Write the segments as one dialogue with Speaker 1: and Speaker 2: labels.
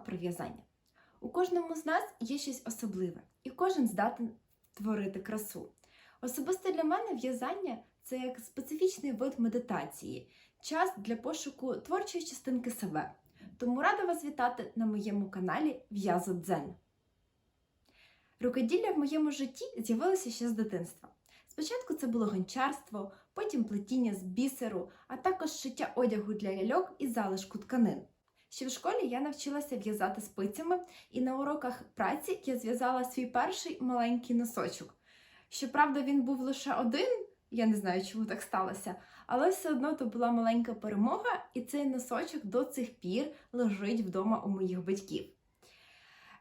Speaker 1: канал про в'язання. У кожному з нас є щось особливе, і кожен здатен творити красу. Особисто для мене в'язання це як специфічний вид медитації, час для пошуку творчої частинки себе. Тому рада вас вітати на моєму каналі В'язо Дзен. Рукоділля в моєму житті з'явилося ще з дитинства. Спочатку це було гончарство, потім плетіння з бісеру, а також шиття одягу для ляльок і залишку тканин. Ще в школі я навчилася в'язати спицями, і на уроках праці я зв'язала свій перший маленький носочок. Щоправда, він був лише один, я не знаю, чому так сталося, але все одно то була маленька перемога, і цей носочок до цих пір лежить вдома у моїх батьків.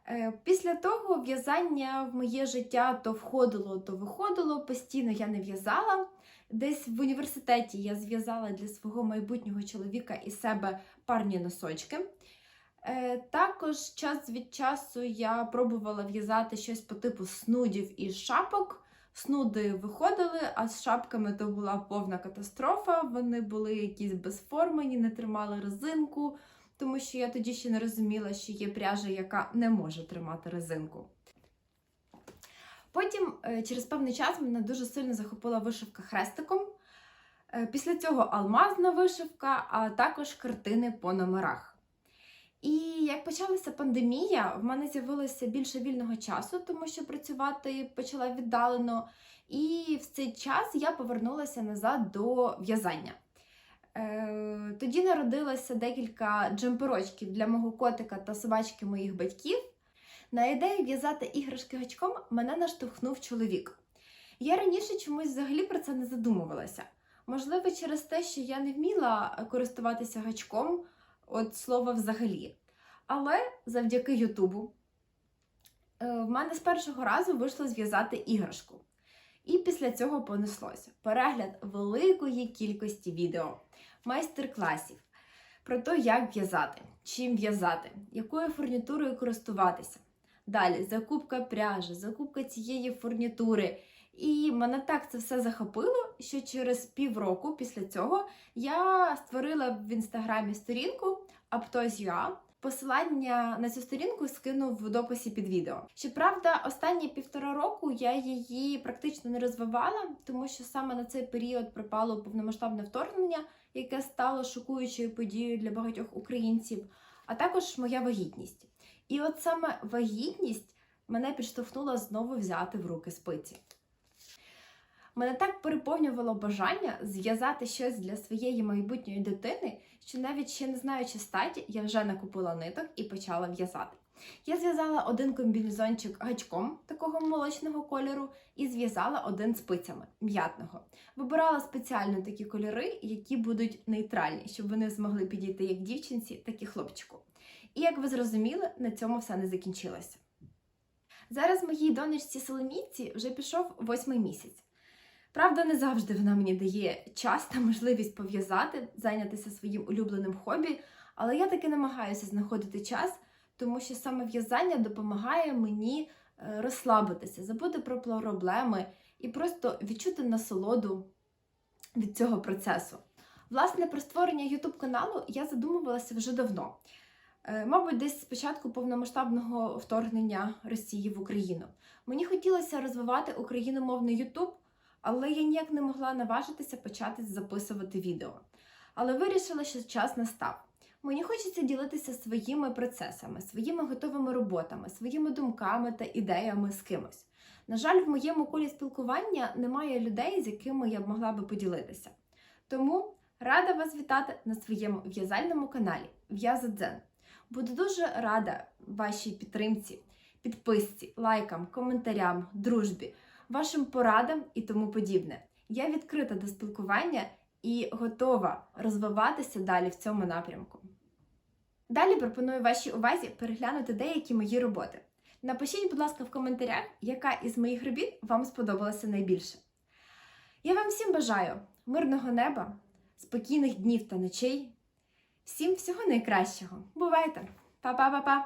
Speaker 1: Е, Після того в'язання в моє життя то входило, то виходило. Постійно я не в'язала. Десь в університеті я зв'язала для свого майбутнього чоловіка і себе парні носочки. Е, Також час від часу я пробувала в'язати щось по типу снудів і шапок. Снуди виходили, а з шапками то була повна катастрофа. Вони були якісь безформені, не тримали резинку, тому що я тоді ще не розуміла, що є пряжа, яка не може тримати резинку. Потім, е, через певний час, мене дуже сильно захопила вишивка хрестиком. Е, Після цього алмазна вишивка, а також картини по номерах. І як почалася пандемія, в мене з'явилося більше вільного часу, тому що працювати почала віддалено. І в цей час я повернулася назад до в'язання. Е, Тоді народилося декілька джемперочків для мого котика та собачки моїх батьків. На ідею в'язати іграшки гачком мене наштовхнув чоловік. Я раніше чомусь взагалі про це не задумувалася. Можливо, через те, що я не вміла користуватися гачком, от слова взагалі. Але завдяки Ютубу е, в мене з першого разу вийшло зв'язати іграшку. І після цього понеслося перегляд великої кількості відео, майстер-класів про те, як в'язати, чим в'язати, якою фурнітурою користуватися. Далі закупка пряжі, закупка цієї фурнітури. І мене так це все захопило, що через півроку після цього я створила в інстаграмі сторінку Aptos.ua. Посилання на цю сторінку скинув в дописі під відео. Щоправда, останні півтора року я її практично не розвивала, тому що саме на цей період припало повномасштабне вторгнення, яке стало шокуючою подією для багатьох українців, а також моя вагітність. І от саме вагітність мене підштовхнула знову взяти в руки спиці. Мене так переповнювало бажання зв'язати щось для своєї майбутньої дитини, що навіть ще не знаючи статі, я вже накупила ниток і почала в'язати. Я зв'язала один комбінезончик гачком такого молочного кольору і зв'язала один спицями м'ятного. Вибирала спеціально такі кольори, які будуть нейтральні, щоб вони змогли підійти як дівчинці, так і хлопчику. І як ви зрозуміли, на цьому все не закінчилося. Зараз моїй донечці Соломійці вже пішов восьмий місяць. Правда, не завжди вона мені дає час та можливість пов'язати, зайнятися своїм улюбленим хобі, але я таки намагаюся знаходити час, тому що саме в'язання допомагає мені е, розслабитися, забути про проблеми і просто відчути насолоду від цього процесу. Власне, про створення YouTube каналу я задумувалася вже давно. Е, Мабуть, десь з початку повномасштабного вторгнення Росії в Україну. Мені хотілося розвивати україномовний YouTube, але я ніяк не могла наважитися почати записувати відео. Але вирішила, що час настав. Мені хочеться ділитися своїми процесами, своїми готовими роботами, своїми думками та ідеями з кимось. На жаль, в моєму колі спілкування немає людей, з якими я б могла би поділитися. Тому рада вас вітати на своєму в'язальному каналі В'язадзен. Буду дуже рада вашій підтримці, підписці, лайкам, коментарям, дружбі, вашим порадам і тому подібне. Я відкрита до спілкування і готова розвиватися далі в цьому напрямку. Далі пропоную вашій увазі переглянути деякі мої роботи. Напишіть, будь ласка, в коментарях, яка із моїх робіт вам сподобалася найбільше. Я вам всім бажаю мирного неба, спокійних днів та ночей. Всім всього найкращого. Бувайте! Па-па-па-па!